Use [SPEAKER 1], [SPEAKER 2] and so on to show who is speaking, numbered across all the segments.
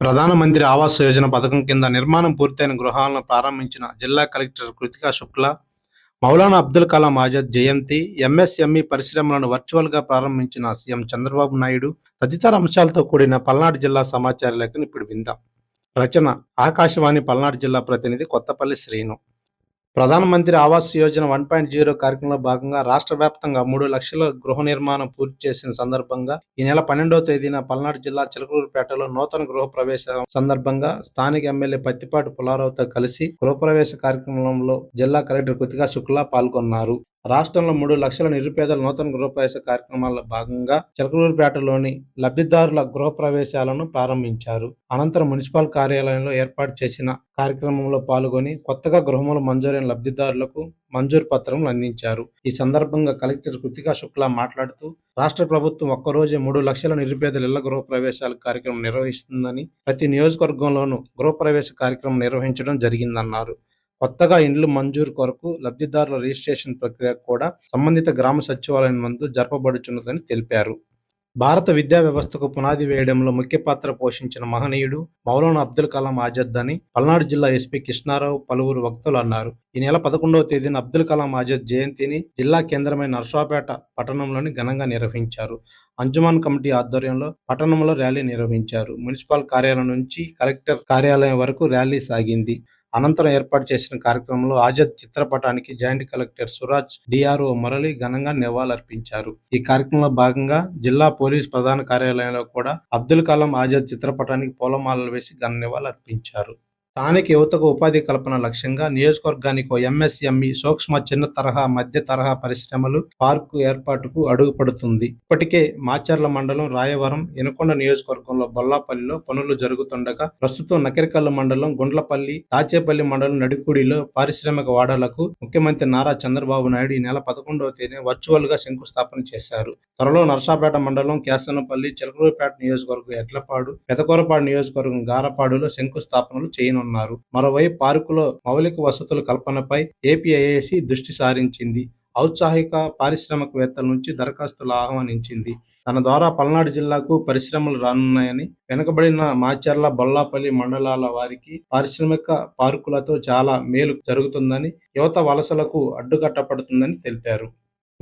[SPEAKER 1] ప్రధానమంత్రి ఆవాస్ యోజన పథకం కింద నిర్మాణం పూర్తయిన గృహాలను ప్రారంభించిన జిల్లా కలెక్టర్ కృతికా శుక్లా మౌలానా అబ్దుల్ కలాం ఆజాద్ జయంతి ఎంఎస్ఎంఈ పరిశ్రమలను వర్చువల్గా ప్రారంభించిన సీఎం చంద్రబాబు నాయుడు తదితర అంశాలతో కూడిన పల్నాడు జిల్లా సమాచార లేఖను ఇప్పుడు విందాం. రచన ఆకాశవాణి పల్నాడు జిల్లా ప్రతినిధి Kothapalli Srinu. Pradhanmantri Awas Yojana one point zero కార్యక్రమంలో భాగంగా రాష్ట్ర వ్యాప్తంగా మూడు లక్షల గృహ నిర్మాణం పూర్తి చేసిన సందర్భంగా ఈ నెల పన్నెండవ తేదీన పల్నాడు జిల్లా చిలకలూరుపేటలో నూతన గృహ ప్రవేశ సందర్భంగా స్థానిక ఎమ్మెల్యే పత్తిపాటి పులారావుతో కలిసి గృహప్రవేశ కార్యక్రమంలో జిల్లా కలెక్టర్ కృతికా శుక్లా పాల్గొన్నారు. రాష్ట్రంలో మూడు లక్షల నిరుపేదల నూతన గృహప్రవేశ కార్యక్రమాల్లో భాగంగా చిలకలూరుపేటలోని లబ్ధిదారుల గృహప్రవేశాలను ప్రారంభించారు. అనంతరం మున్సిపల్ కార్యాలయంలో ఏర్పాటు చేసిన కార్యక్రమంలో పాల్గొని కొత్తగా గృహములు మంజూరైన లబ్ధిదారులకు మంజూరు పత్రములు అందించారు. ఈ సందర్భంగా కలెక్టర్ కృతికా శుక్లా మాట్లాడుతూ రాష్ట్ర ప్రభుత్వం ఒక్కరోజే మూడు లక్షల నిరుపేదల ఇళ్ళ గృహప్రవేశాల కార్యక్రమం నిర్వహిస్తుందని ప్రతి నియోజకవర్గంలోనూ గృహప్రవేశ కార్యక్రమం నిర్వహించడం జరిగిందన్నారు. కొత్తగా ఇండ్లు మంజూరు కొరకు లబ్ధిదారుల రిజిస్ట్రేషన్ ప్రక్రియ కూడా సంబంధిత గ్రామ సచివాలయం నందు జరపబడుచున్నదని తెలిపారు. భారత విద్యా వ్యవస్థకు పునాది వేయడంలో ముఖ్య పాత్ర పోషించిన మహనీయుడు మౌలానా అబ్దుల్ కలాం ఆజాద్ అని పల్నాడు జిల్లా ఎస్పీ కృష్ణారావు పలువురు వక్తలు అన్నారు. ఈ నెల పదకొండవ తేదీన అబ్దుల్ కలాం ఆజాద్ జయంతిని జిల్లా కేంద్రమైన నర్సాపేట పట్టణంలోని ఘనంగా నిర్వహించారు. అంజుమాన్ కమిటీ ఆధ్వర్యంలో పట్టణంలో ర్యాలీ నిర్వహించారు. మున్సిపల్ కార్యాలయం నుంచి కలెక్టర్ కార్యాలయం వరకు ర్యాలీ సాగింది. అనంతరం ఏర్పాటు చేసిన కార్యక్రమంలో ఆజాద్ చిత్రపటానికి joint collector Suraj DRO Murali ఘనంగా నివాళులర్పించారు. ఈ కార్యక్రమంలో భాగంగా జిల్లా పోలీస్ ప్రధాన కార్యాలయంలో కూడా అబ్దుల్ కలాం ఆజాద్ చిత్రపటానికి పూలమాలలు వేసి ఘన నివాళులర్పించారు. స్థానిక యువతకు ఉపాధి కల్పన లక్ష్యంగా నియోజకవర్గానికి ఓ ఎంఎస్ఎంఈ సూక్ష్మ చిన్న తరహా మధ్య తరహా పరిశ్రమలు పార్కు ఏర్పాటుకు అడుగుపడుతుంది. ఇప్పటికే మాచర్ల మండలం రాయవరం ఎనుకొండ నియోజకవర్గంలో బొల్లాపల్లిలో పనులు జరుగుతుండగా ప్రస్తుతం నకిరికల్లు మండలం గుండ్లపల్లి తాచేపల్లి మండలం నడికుడిలో పారిశ్రామిక వాడలకు ముఖ్యమంత్రి నారా చంద్రబాబు నాయుడు ఈ నెల పదకొండవ తేదీ వర్చువల్గా శంకుస్థాపన చేశారు. త్వరలో నర్సాపేట మండలం కేసనపల్లి చిలకలూరుపేట నియోజకవర్గం ఎడ్లపాడు పెదకూరపాడు నియోజకవర్గం గారపాడులో శంకుస్థాపనలు చేయనున్నారు. మరోవైపు పార్కులో మౌలిక వసతుల కల్పనపై ఏపీఐఏసి దృష్టి సారించింది. ఔత్సాహిక పారిశ్రామికవేత్తల నుంచి దరఖాస్తులు ఆహ్వానించింది. తన ద్వారా పల్నాడు జిల్లాకు పరిశ్రమలు రానున్నాయని వెనుకబడిన మాచర్ల బొల్లాపల్లి మండలాల వారికి పారిశ్రామిక పార్కులతో చాలా మేలు జరుగుతుందని యువత వలసలకు అడ్డుకట్టపడుతుందని తెలిపారు.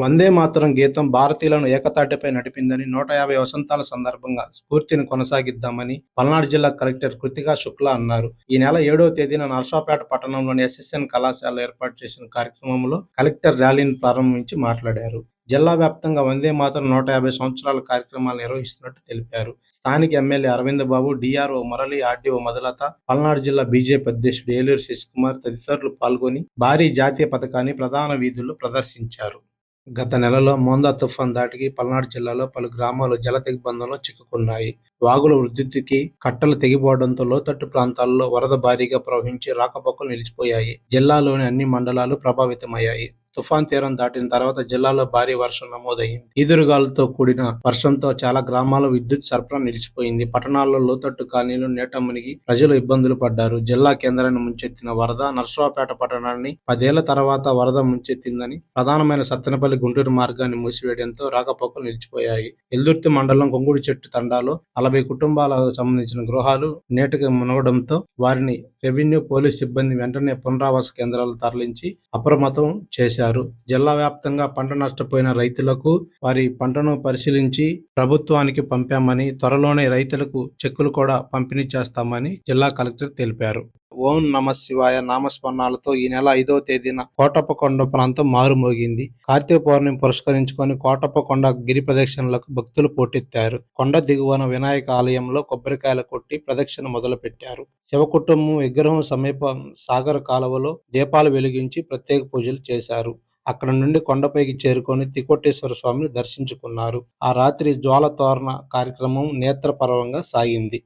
[SPEAKER 1] వందే మాతరం గీతం భారతీయులను ఏకతాటిపై నడిపిందని నూట యాభై వసంతాల సందర్భంగా స్ఫూర్తిని కొనసాగిద్దామని పల్నాడు జిల్లా కలెక్టర్ కృతికా శుక్లా అన్నారు. ఈ నెల ఏడవ తేదీన నర్సాపేట పట్టణంలోని ఎస్ఎస్ఎన్ కళాశాల ఏర్పాటు చేసిన కార్యక్రమంలో కలెక్టర్ ర్యాలీని ప్రారంభించి మాట్లాడారు. జిల్లా వ్యాప్తంగా వందే మాతరం నూట యాభై సంవత్సరాల కార్యక్రమాలు నిర్వహిస్తున్నట్టు తెలిపారు. స్థానిక MLA Aravind Babu DRO Murali RDO మొదలత Palnadu జిల్లా బీజేపీ అధ్యక్షుడు ఏలూరు శశికుమార్ తదితరులు పాల్గొని భారీ జాతీయ పథకాన్ని ప్రధాన వీధుల్లో ప్రదర్శించారు. గత నెలలో మోందా తుఫాన్ దాటికి పల్నాడు జిల్లాలో పలు గ్రామాలు జల దిగ్బంధంలో చిక్కుకున్నాయి. వాగుల వృద్ధికి కట్టలు తెగిపోవడంతో లోతట్టు ప్రాంతాల్లో వరద భారీగా ప్రవహించి రాకపోకలు నిలిచిపోయాయి. జిల్లాలోని అన్ని మండలాలు ప్రభావితమయ్యాయి. తుఫాన్ తీరం దాటిన తర్వాత జిల్లాలో భారీ వర్షం నమోదయ్యింది. ఈదురుగాలతో కూడిన వర్షంతో చాలా గ్రామాల విద్యుత్ సరఫరా నిలిచిపోయింది. పట్టణాల్లో లోతట్టు కాలనీలు నీట మునిగి ప్రజలు ఇబ్బందులు పడ్డారు. జిల్లా కేంద్రాన్ని ముంచెత్తిన వరద నర్సరావుపేట పట్టణాన్ని పదేళ్ళ తర్వాత వరద ముంచెత్తిందని ప్రధానమైన సత్తెనపల్లి గుంటూరు మార్గాన్ని మూసివేయడంతో రాకపోకలు నిలిచిపోయాయి. ఎల్దుర్తి మండలం కొంగుడి చెట్టు తండాలో నలభై కుటుంబాలకు సంబంధించిన గృహాలు నేటికి మునగడంతో వారిని రెవెన్యూ పోలీస్ సిబ్బంది వెంటనే పునరావాస కేంద్రాలు తరలించి అప్రమత్తం చేశారు. జిల్లా వ్యాప్తంగా పంట నష్టపోయిన రైతులకు వారి పంటను పరిశీలించి ప్రభుత్వానికి పంపామని త్వరలోనే రైతులకు చెక్కులు కూడా పంపిణీ చేస్తామని జిల్లా కలెక్టర్ తెలిపారు. ఓం నమ శివాయ నామస్మరణాలతో ఈ నెల ఐదవ తేదీన కోటప్పకొండ ప్రాంతం మారుమోగింది. కార్తీక పౌర్ణమి పురస్కరించుకొని కోటప్పకొండ గిరి ప్రదక్షిణలకు భక్తులు పోటెత్తారు. కొండ దిగువన వినాయక ఆలయంలో కొబ్బరికాయలు కొట్టి ప్రదక్షిణ మొదలుపెట్టారు. శివ కుటుంబం విగ్రహం సమీప సాగర కాలువలో దీపాలు వెలిగించి ప్రత్యేక పూజలు చేశారు. అక్కడ నుండి కొండపైకి చేరుకొని తికోటేశ్వర స్వామిని దర్శించుకున్నారు. ఆ రాత్రి జ్వాల తోరణ కార్యక్రమం నేత్రపర్వంగా సాగింది.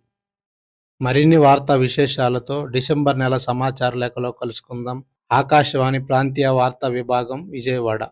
[SPEAKER 1] మరిన్ని వార్తా విశేషాలతో డిసెంబర్ నెల సమాచార లేఖలో కలుసుకుందాం. ఆకాశవాణి ప్రాంతీయ వార్తా విభాగం విజయవాడ.